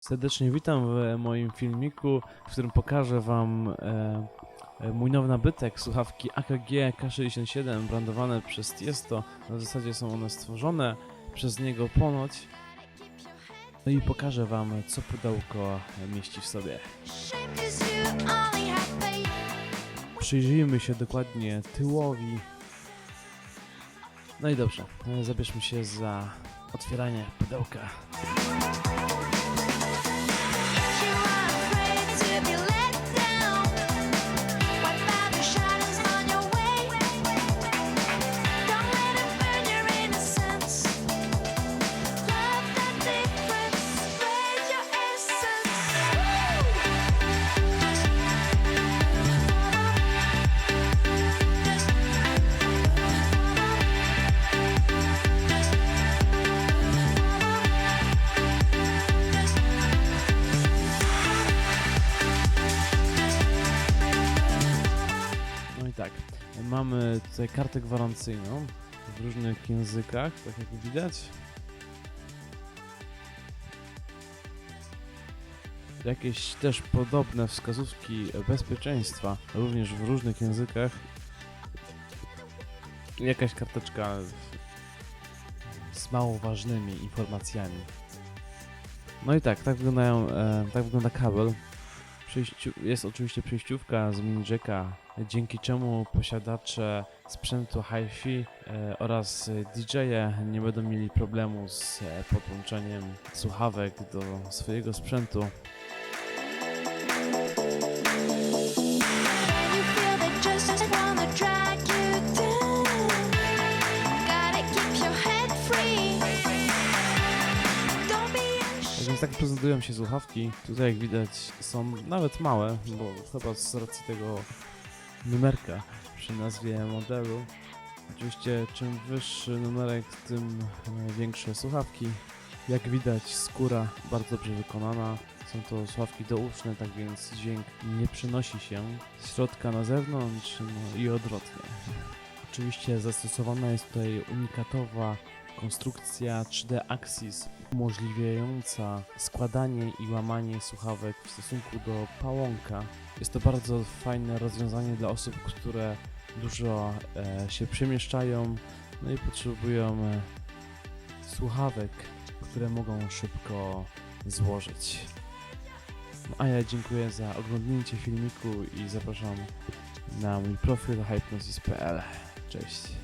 Serdecznie witam w moim filmiku, w którym pokażę Wam e, e, mój nowy nabytek, słuchawki AKG K67 brandowane przez Tiesto. Na zasadzie są one stworzone przez niego ponoć. No i pokażę Wam, co pudełko mieści w sobie. Przyjrzyjmy się dokładnie tyłowi. No i dobrze, e, zabierzmy się za otwieranie pudełka. Tak, mamy tutaj kartę gwarancyjną w różnych językach, tak jak widać. Jakieś też podobne wskazówki bezpieczeństwa, również w różnych językach. Jakaś karteczka z mało ważnymi informacjami. No i tak, tak wyglądają, e, tak wygląda kabel. Przejściu, jest oczywiście przejściówka z mini jacka, dzięki czemu posiadacze sprzętu hi-fi e, oraz DJ-e nie będą mieli problemu z e, podłączeniem słuchawek do swojego sprzętu. Tak prezentują się słuchawki. Tutaj jak widać są nawet małe, bo chyba z racji tego numerka przy nazwie modelu. Oczywiście czym wyższy numerek, tym większe słuchawki. Jak widać skóra bardzo dobrze wykonana. Są to słuchawki douszne, tak więc dźwięk nie przenosi się z środka na zewnątrz no i odwrotnie. Oczywiście zastosowana jest tutaj unikatowa konstrukcja 3D Axis umożliwiająca składanie i łamanie słuchawek w stosunku do pałąka. Jest to bardzo fajne rozwiązanie dla osób, które dużo e, się przemieszczają no i potrzebują e, słuchawek, które mogą szybko złożyć. No, a ja dziękuję za oglądnięcie filmiku i zapraszam na mój profil hypnosis.pl. Cześć.